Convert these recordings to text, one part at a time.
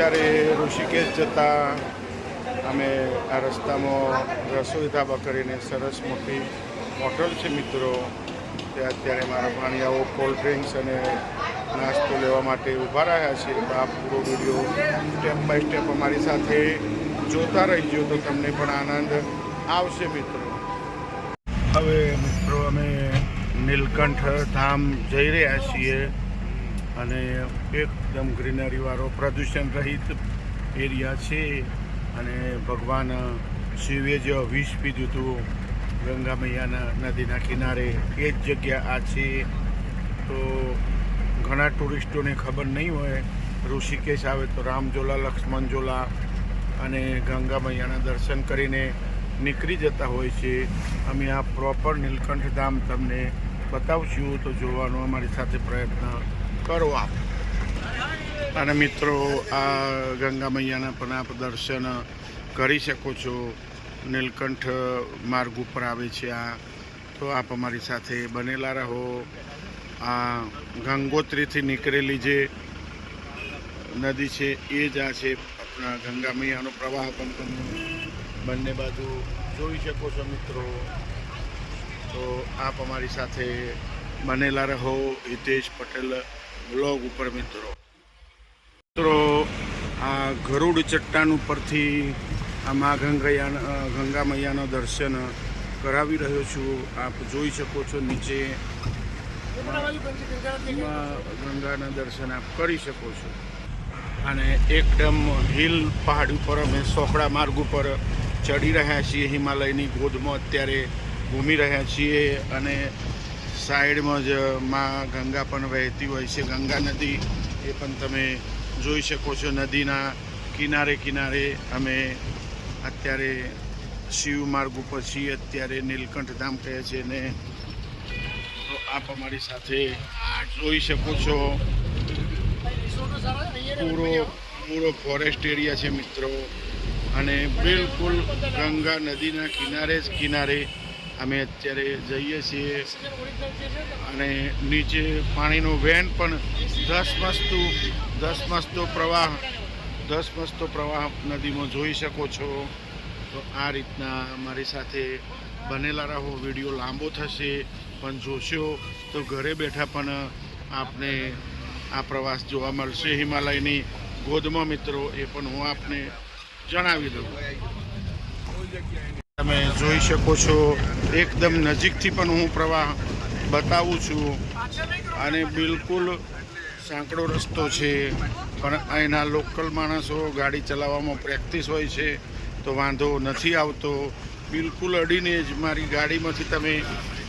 અત્યારે ઋષિકેશ જતા અમે આ રસ્તામાં રસોઈ ધાબા કરીને સરસ મોટી હોટલ છે મિત્રો. તે અત્યારે મારા ભાણિયાઓ કોલ્ડ ડ્રિંક્સ અને નાસ્તો લેવા માટે ઊભા રહ્યા છે. આ પૂરો વીડિયો સ્ટેપ બાય સ્ટેપ અમારી સાથે જોતા રહીજો તો તમને પણ આનંદ આવશે મિત્રો. હવે મિત્રો અમે નીલકંઠ ધામ જઈ રહ્યા છીએ. અને એકદમ ગ્રીનરીવાળો પ્રદૂષણ રહિત એરિયા છે. અને ભગવાન શિવે જે વિષ પીધું હતું ગંગા મૈયાના નદીના કિનારે. એ જ જગ્યા આ છે. તો ઘણા ટુરિસ્ટોને ખબર નહીં હોય, ઋષિકેશ આવે તો રામઝોલા લક્ષ્મણઝોલા અને ગંગા મૈયાના દર્શન કરીને નીકળી જતા હોય છે. અમે આ પ્રોપર નીલકંઠ ધામ તમને બતાવશું. તો જોવાનો અમારી સાથે પ્રયત્ન કરો આપ. અને મિત્રો, આ ગંગા મૈયાના પણ આપ દર્શન કરી શકો છો. નીલકંઠ માર્ગ ઉપર આવે છે આ. તો આપ અમારી સાથે બનેલા રહો. આ ગંગોત્રીથી નીકળેલી જે નદી છે, એ જ આ છે. આપણા ગંગા મૈયાનો પ્રવાહ પણ તમે બંને બાજુ જોઈ શકો છો મિત્રો. તો આપ અમારી સાથે બનેલા રહો. હિતેશ પટેલ બ્લોગ ઉપર મિત્રો. મિત્રો, આ ગરુડ ચટ્ટાન ઉપરથી આ મા ગંગૈયા ગંગા મૈયાનો દર્શન કરાવી રહ્યો છું. આપ જોઈ શકો છો નીચે. ગંગાના દર્શન આપ કરી શકો છો. અને એકદમ હિલ પહાડ ઉપર અમે સોકડા માર્ગ ઉપર ચડી રહ્યા છીએ. હિમાલયની ગોદમાં અત્યારે ઘૂમી રહ્યા છીએ અને સાઈડમાં જ માં ગંગા પણ વહેતી હોય છે. ગંગા નદી એ પણ તમે જોઈ શકો છો. નદીના કિનારે કિનારે અમે અત્યારે શિવ માર્ગ ઉપર છીએ. અત્યારે નીલકંઠ ધામ કહે છે ને, તો આપ અમારી સાથે જોઈ શકો છો. પૂરો પૂરો ફોરેસ્ટ એરિયા છે મિત્રો. અને બિલકુલ ગંગા નદીના કિનારે જ કિનારે અમે અત્યારે જઈએ છીએ અને નીચે પાણીનો વેન પણ ધસમસતું ધસમસતો પ્રવાહ ધસમસતો પ્રવાહ નદીમાં જોઈ શકો છો. તો આ રીતના મારી સાથે બનેલા રહો. વીડિયો લાંબો થશે, પણ જોશો તો ઘરે બેઠા પણ આપને આ પ્રવાસ જોવા મળશે. હિમાલયની ગોદમાં મિત્રો, એ પણ હું આપને જણાવી દઉં. તમે જોઈ શકો છો, એકદમ નજીકથી પણ હું પ્રવાહ બતાવું છું. અને બિલકુલ સાંકડો રસ્તો છે. પણ અહીંના લોકલ માણસો ગાડી ચલાવવામાં પ્રેક્ટિસ હોય છે, તો વાંધો નથી આવતો. બિલકુલ અડીને જ મારી ગાડીમાંથી તમે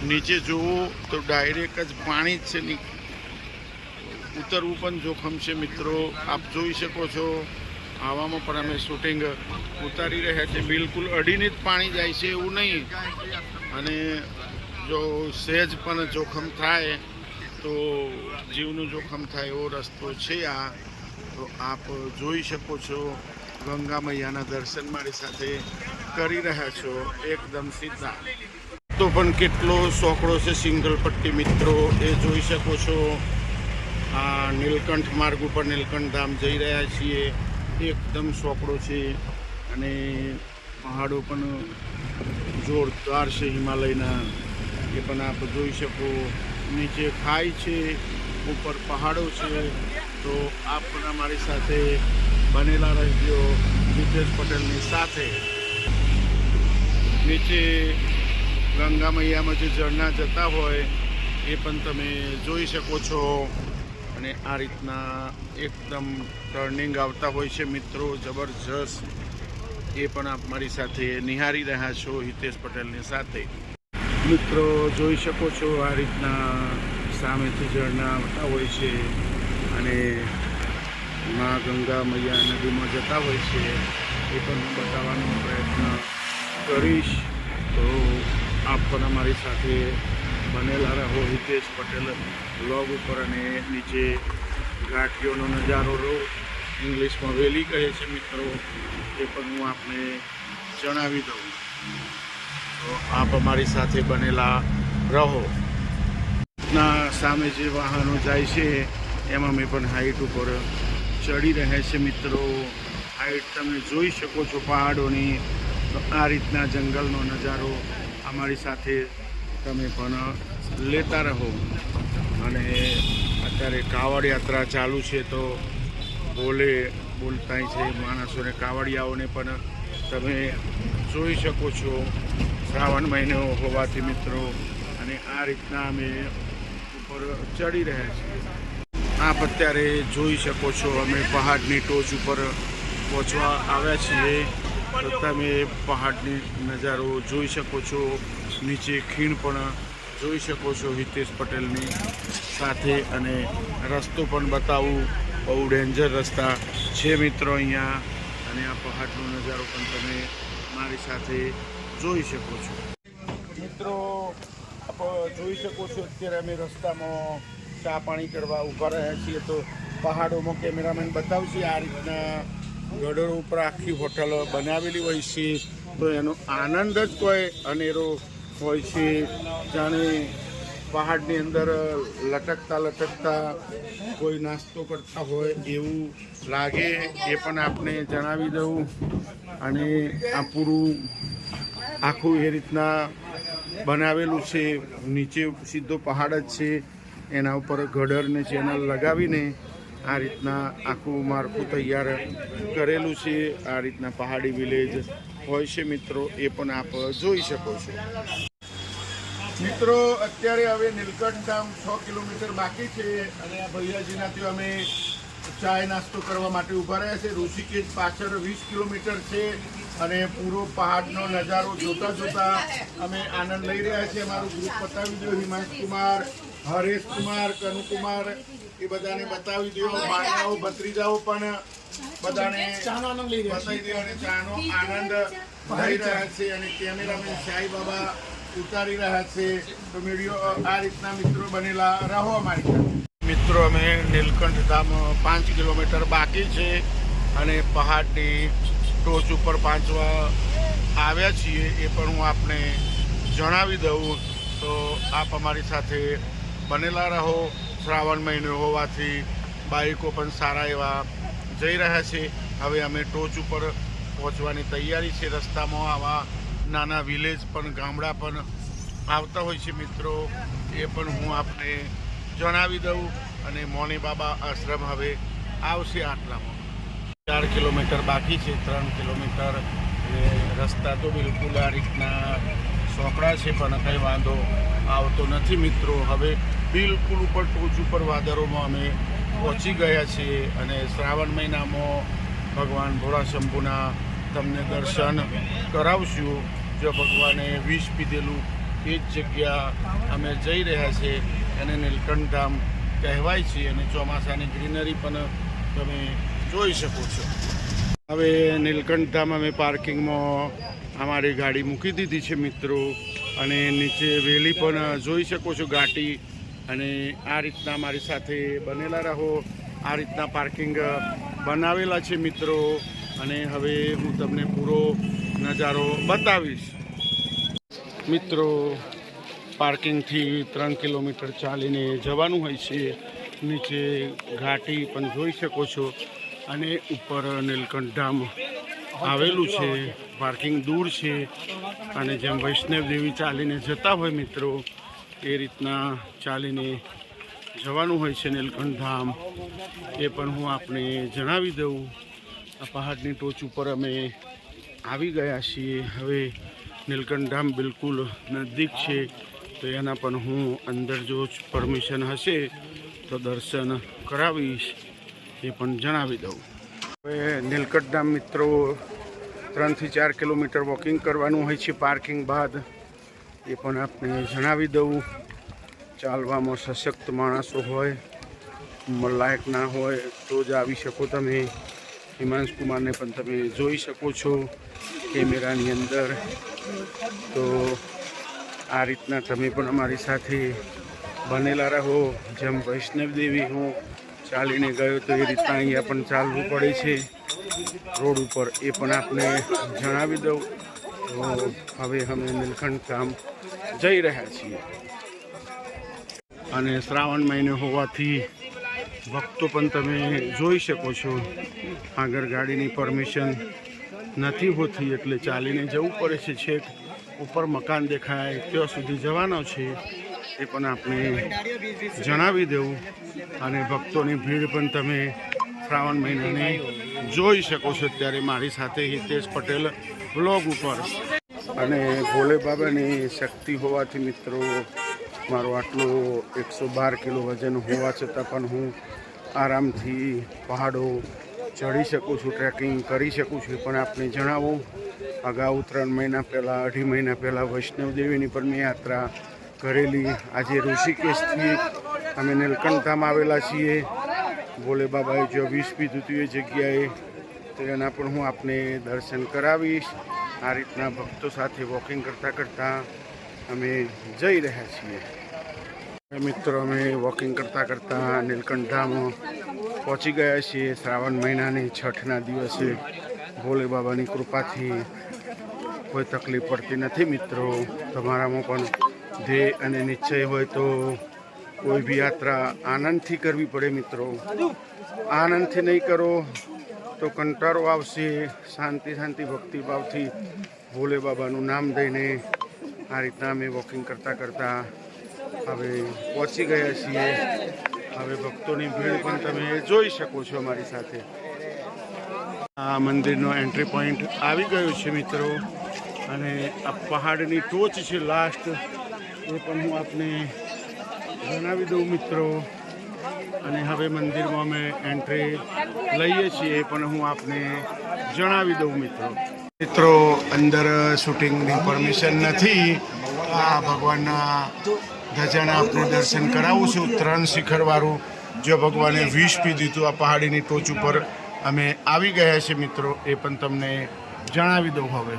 નીચે જુઓ, તો ડાયરેક્ટ જ પાણી જ છે. ઉતરવું પણ જોખમ છે મિત્રો. આપ જોઈ શકો છો. આવામાં પણ અમે શૂટિંગ ઉતારી રહ્યા છીએ. બિલકુલ અડીને જ પાણી જાય છે એવું નહીં. અને જો સહેજ પણ જોખમ થાય, તો જીવનું જોખમ થાય એવો રસ્તો છે આ. તો આપ જોઈ શકો છો, ગંગા મૈયાના દર્શન મારી સાથે કરી રહ્યા છો એકદમ સીધા. તો પણ કેટલો સોકડો છે સિંગલ પટ્ટી મિત્રો, એ જોઈ શકો છો. આ નીલકંઠ માર્ગ ઉપર નીલકંઠ ધામ જઈ રહ્યા છીએ. એકદમ સોપડો છે અને પહાડો પણ જોરદાર છે હિમાલયના. એ પણ આપ જોઈ શકો. નીચે ખાઈ છે, ઉપર પહાડો છે. તો આપ પણ અમારી સાથે બનેલા રહેજો જીતેશ પટેલની સાથે. નીચે ગંગા મૈયામાં જે ઝરણા જતા હોય, એ પણ તમે જોઈ શકો છો. અને આ રીતના એકદમ ટર્નિંગ આવતા હોય છે મિત્રો, જબરજસ્ત. એ પણ આપ મારી સાથે નિહારી રહ્યા છો હિતેશ પટેલની સાથે. મિત્રો, જોઈ શકો છો આ રીતના સામેથી ઝરણા આવતા હોય છે અને મા ગંગા મૈયા નદીમાં જતા હોય છે. એ પણ હું બતાવવાનો પ્રયત્ન કરીશ. તો આપ પણ અમારી સાથે બનેલા રહો, હિતેશ પટેલ બ્લોગ ઉપર અને નીચે ઘાટીઓનો નજારો રહો ઇંગ્લિશમાં વેલી કહે છે મિત્રો, એ પણ હું આપને જણાવી દઉં. તો આપ અમારી સાથે બનેલા રહો. ના, સામે જે વાહનો જાય છે, એમાં મેં પણ હાઈટ ઉપર ચડી રહે છે મિત્રો. હાઈટ તમે જોઈ શકો છો પહાડોની. આ રીતના જંગલનો નજારો અમારી સાથે તમે પણ લેતા રહો. અને અત્યારે કાવડ યાત્રા ચાલુ છે તો બોલે બોલતા છે માણસોને કાવડિયાઓને પણ તમે જોઈ શકો છો શ્રાવણ મહિનો હોવાથી મિત્રો. અને આ રીતના અમે ઉપર ચડી રહ્યા છીએ. આપ અત્યારે જોઈ શકો છો અમે પહાડની ટોચ ઉપર પહોંચવા આવ્યા છીએ. તમે પહાડની નજારો જોઈ શકો છો. નીચે ખીણ પણ જોઈ શકો છો હિતેશ પટેલની સાથે અને રસ્તો પણ બતાવું. બહુ ડેન્જર રસ્તા છે મિત્રો અહીંયા. અને આ પહાડનો નજારો પણ તમે મારી સાથે જોઈ શકો છો. મિત્રો જોઈ શકો છો અત્યારે અમે રસ્તામાં ચા પાણી કરવા ઊભા રહ્યા છીએ. તો પહાડોમાં કેમેરામેન બતાવશે આ રીતના ગઢડો ઉપર આખી હોટલ બનાવેલી હોય છે. તો એનો આનંદ જ કોઈ અનેરો હોય છે, જાણે પહાડની અંદર લટકતા લટકતા કોઈ નાસ્તો કરતા હોય એવું લાગે, એ પણ આપને જણાવી દઉં. અને આ પૂરું આખું એ રીતના બનાવેલું છે, નીચે સીધો પહાડ જ છે, એના ઉપર ગડરને ચેનલ લગાવીને આ રીતના આખું માળખું તૈયાર કરેલું છે, આ રીતના પહાડી વિલેજ હોય છે મિત્રો, એ પણ આપ જોઈ શકો છો. મિત્રો અત્યારે હવે નીલકંઠ ધામ છ કિલોમીટર બાકી છે અને આ ભૈયાજીનાથી અમે ચાય નાસ્તો કરવા માટે ઊભા રહ્યા છે. ઋષિકેશ પાછળ વીસ કિલોમીટર છે અને પૂરો પહાડનો નજારો જોતા જોતા અમે આનંદ લઈ રહ્યા છીએ. અમારું ગ્રુપ બતાવી દો હિમાંશ કુમાર હરેશ કુમાર કનુકુમાર એ બધાને બતાવી દો. માણિયાઓ ભત્રીજાઓ પણ બધાને બતાવી દો અને ચાનો આનંદ લઈ રહ્યા છે. અને કેમેરામેન સાઈ બાબા ઉતારી રહ્યા છે. તો વીડિયો આ રીતના મિત્રો બનેલા રહો અમારી સાથે. મિત્રો, અમે નીલકંઠ ધામ પાંચ કિલોમીટર બાકી છે અને પહાડની ટોચ ઉપર પાંચવા આવ્યા છીએ એ પણ હું આપને જણાવી દઉં. તો આપ અમારી સાથે બનેલા રહો. શ્રાવણ મહિનો હોવાથી બાઈકો પણ સારા એવા જઈ રહ્યા છે. હવે અમે ટોચ ઉપર પહોંચવાની તૈયારી છે. રસ્તામાં આવા નાના વિલેજ પણ, ગામડા પણ આવતા હોય છે મિત્રો. એ પણ હું આપને જણાવી દઉં અને મોની બાબા આશ્રમ હવે આવશે આટલામાં. ચાર કિલોમીટર બાકી છે, ત્રણ કિલોમીટર. રસ્તા તો બિલકુલ આ રીતના સોંકડા છે, પણ કંઈ વાંધો આવતો નથી મિત્રો. હવે બિલકુલ ઉપર ટોચ ઉપર વાદળોમાં અમે પહોંચી ગયા છીએ અને શ્રાવણ મહિનામાં ભગવાન ભોળા શંભુના તમને દર્શન કરાવશું. જો ભગવાને વિષ પીધેલું, એ જ જગ્યા અમે જઈ રહ્યા છીએ એને નીલકંઠધામ કહેવાય છે અને ચોમાસાની ગ્રીનરી પણ તમે જોઈ શકો છો. હવે નીલકંઠધામ અમે પાર્કિંગમાં અમારી ગાડી મૂકી દીધી છે મિત્રો અને નીચે વેલી પણ જોઈ શકો છો ઘાટી અને આ રીતના મારી સાથે બનેલા રહો. આ રીતના પાર્કિંગ બનાવેલા છે મિત્રો અને હવે હું તમને પૂરો નજારો બતાવીશ. મિત્રો, પાર્કિંગથી ત્રણ કિલોમીટર ચાલીને જવાનું હોય છે. નીચે ઘાટી પણ જોઈ શકો છો. અને ઉપર નીલકંઠ ધામ આવેલું છે. પાર્કિંગ દૂર છે. અને જેમ વૈષ્ણવ દેવી ચાલીને જતા હોય મિત્રો, એ રીતના ચાલીને જવાનું હોય છે નીલકંઠ ધામ. એ પણ હું આપને જણાવી દઉં. આ પહાડની ટોચ ઉપર અમે આવી ગયા છીએ. હવે નીલકંઠ ધામ બિલકુલ નજદીક છે. તો એના પણ હું અંદર જો પરમિશન હશે તો દર્શન કરાવીશ. એ પણ જણાવી દઉં. હવે નીલકંઠધામ મિત્રો ત્રણથી ચાર કિલોમીટર વોકિંગ કરવાનું હોય છે પાર્કિંગ બાદ. એ પણ આપને જણાવી દઉં. ચાલવામાં સશક્ત માણસો હોય લાયક ના હોય, તો જ આવી શકો તમે. હિમાંશ કુમારને પણ તમે જોઈ શકો છો કેમેરાની અંદર. તો આ રીતના તમે પણ અમારી સાથે બનેલા રહો. જેમ વૈષ્ણવ દેવી હું ચાલીને ગયો તો એ રીતના અહીંયા પણ ચાલવું પડે છે. રોડ ઉપર એ પણ આપને જણાવી દઉં. તો હવે અમે નીલકંઠ ધામ જઈ રહ્યા છીએ. અને શ્રાવણ મહિનો હોવાથી ભક્તો પણ તમે જોઈ શકો છો. આગળ ગાડીની પરમિશન નથી હોતી એટલે ચાલીને જવું પડે છે છેક. ઉપર મકાન દેખાય, ત્યાં સુધી જવાનો છે. એ પણ આપણે જણાવી દેવું. અને ભક્તોની ભીડ પણ તમે શ્રાવણ મહિનાની જોઈ શકો છો. ત્યારે મારી સાથે હિતેશ પટેલ બ્લોગ ઉપર. અને ભોલે બાબાની શક્તિ હોવાથી મિત્રો મારો આટલો એકસો બાર કિલો વજન હોવા છતાં પણ હું આરામથી પહાડો ચડી શકું છું, ટ્રેકિંગ કરી શકું છું પણ આપને જણાવું. અગાઉ ત્રણ મહિના પહેલાં, અઢી મહિના પહેલાં વૈષ્ણવ દેવીની પણ મેં યાત્રા કરેલી. આજે ઋષિકેશથી અમે નીલકંઠામાં આવેલા છીએ. ભોલે બાબાએ જો વીસ પીધું હતું એ જગ્યાએ તો એના પણ હું આપને દર્શન કરાવીશ. આ રીતના ભક્તો સાથે વોકિંગ કરતાં કરતાં અમે જઈ રહ્યા છીએ. મિત્રો, અમે વોકિંગ કરતાં કરતાં નીલકંઠધામ પહોંચી ગયા છીએ. શ્રાવણ મહિનાની છઠના દિવસે ભોલે બાબાની કૃપાથી કોઈ તકલીફ પડતી નથી, મિત્રો. તમારામાં પણ ધ્યેય અને નિશ્ચય હોય તો કોઈ બી યાત્રા આનંદથી કરવી પડે, મિત્રો. આનંદથી નહીં કરો તો કંટાળો આવશે. શાંતિ શાંતિ ભક્તિભાવથી ભોલે બાબાનું નામ દઈને આ રીતના અમે વોકિંગ કરતાં કરતાં હવે પહોંચી ગયા છીએ. હવે ભક્તોની ભીડ પણ તમે જોઈ શકો છો અમારી સાથે. આ મંદિરનો એન્ટ્રી પોઈન્ટ આવી ગયો છે મિત્રો. અને આ પહાડની ટોચ છે લાસ્ટ એ પણ હું આપને જણાવી દઉં મિત્રો. અને હવે મંદિરમાં અમે એન્ટ્રી લઈએ છીએ એ પણ હું આપને જણાવી દઉં મિત્રો. મિત્રો, અંદર શૂટિંગની પરમિશન નથી. આ ભગવાનના ધજાના આપણું દર્શન કરાવું છું. ત્રણ શિખરવાળું, જો ભગવાને વિષ પી દીધું આ પહાડીની ટોચ ઉપર. અમે આવી ગયા છે મિત્રો, એ પણ તમને જણાવી દઉં હવે.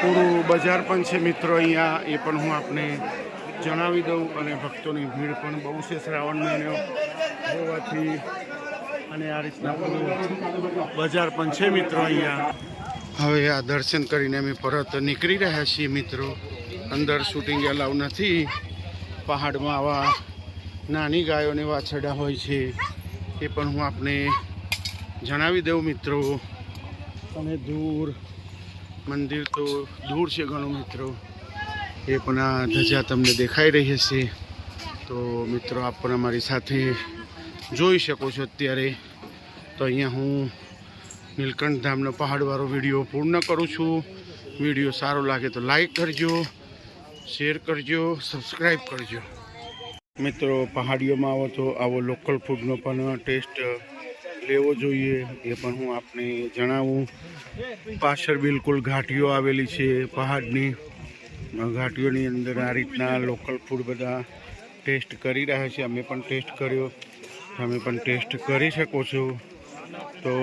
પૂરું બજાર પણ છે મિત્રો અહીંયા, એ પણ હું આપને જણાવી દઉં. અને ભક્તોની ભીડ પણ બહુ છે. શ્રાવણ મહિનો હોવાથી અને આ રીતના બજાર પણ છે મિત્રો અહીંયા. હવે આ દર્શન કરીને અમે પરત નીકળી રહ્યા છીએ મિત્રો. અંદર શૂટિંગ એલાવ નથી. પહાડમાં આવા નાની ગાયોને વાછરડા હોય છે. એ પણ હું આપને જણાવી દઉં મિત્રો. અને દૂર, મંદિર તો દૂર છે ઘણું મિત્રો. એ પણ આ ધજા તમને દેખાઈ રહી હશે. તો મિત્રો આપ પણ અમારી સાથે જોઈ શકો છો અત્યારે. તો અહીંયા હું નીલકંઠ ધામનો પહાડવાળો વીડિયો પૂર્ણ કરું છું. વીડિયો સારો લાગે તો લાઈક કરજો, શેર કરજો સબસ્ક્રાઈબ કરજો. મિત્રો, પહાડીઓમાં આવો તો આવો લોકલ ફૂડનો પણ ટેસ્ટ લેવો જોઈએ. એ પણ હું આપને જણાવું. પાછળ બિલકુલ ઘાટીઓ આવેલી છે પહાડની. ઘાટીઓની અંદર આ રીતના લોકલ ફૂડ બધા ટેસ્ટ કરી રહ્યા છે. અમે પણ ટેસ્ટ કર્યો. તમે પણ ટેસ્ટ કરી શકો છો. તો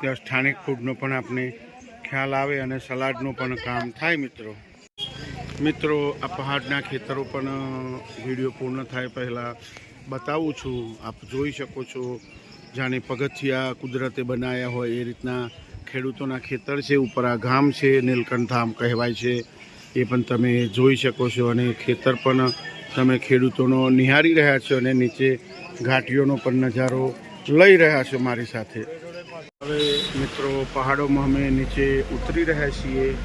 ત્યાં સ્થાનિક ફૂડનો પણ આપને ખ્યાલ આવે અને સલાડનું પણ કામ થાય મિત્રો. મિત્રો, આ પહાડના ખેતરો પણ વીડિયો પૂર્ણ થાય પહેલાં બતાવું છું. આપ જોઈ શકો છો જાણે પગથિયા કુદરતે બનાવ્યા હોય એ રીતના ખેડૂતોના ખેતર છે, ઉપર આ ગામ છે, નીલકંઠ ધામ કહેવાય છે. એ પણ તમે જોઈ શકો છો અને ખેતર પણ તમે ખેડૂતોનો નિહાળી રહ્યા છો અને નીચે ઘાટીઓનો પણ નજારો લઈ રહ્યા છો મારી સાથે. હવે મિત્રો, પહાડોમાં અમે નીચે ઉતરી રહ્યા છીએ.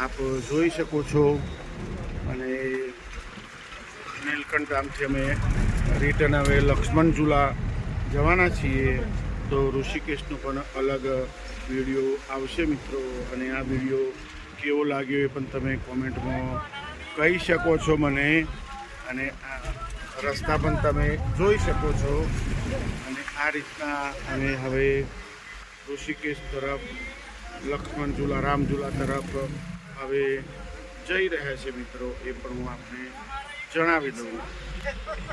આપ જોઈ શકો છો અને નીલકંઠ ધામથી અમે રિટર્ન હવે લક્ષ્મણ ઝૂલા જવાના છીએ. તો ઋષિકેશનો પણ અલગ વીડિયો આવશે મિત્રો. અને આ વીડિયો કેવો લાગ્યો એ પણ તમે કોમેન્ટમાં કહી શકો છો મને. અને આ રસ્તા પણ તમે જોઈ શકો છો. અને આ રીતના અમે હવે ઋષિકેશ તરફ, લક્ષ્મણ ઝુલા, રામ ઝુલા તરફ હવે જઈ રહ્યા છે મિત્રો. એ પણ હું આપને જણાવી દઉં.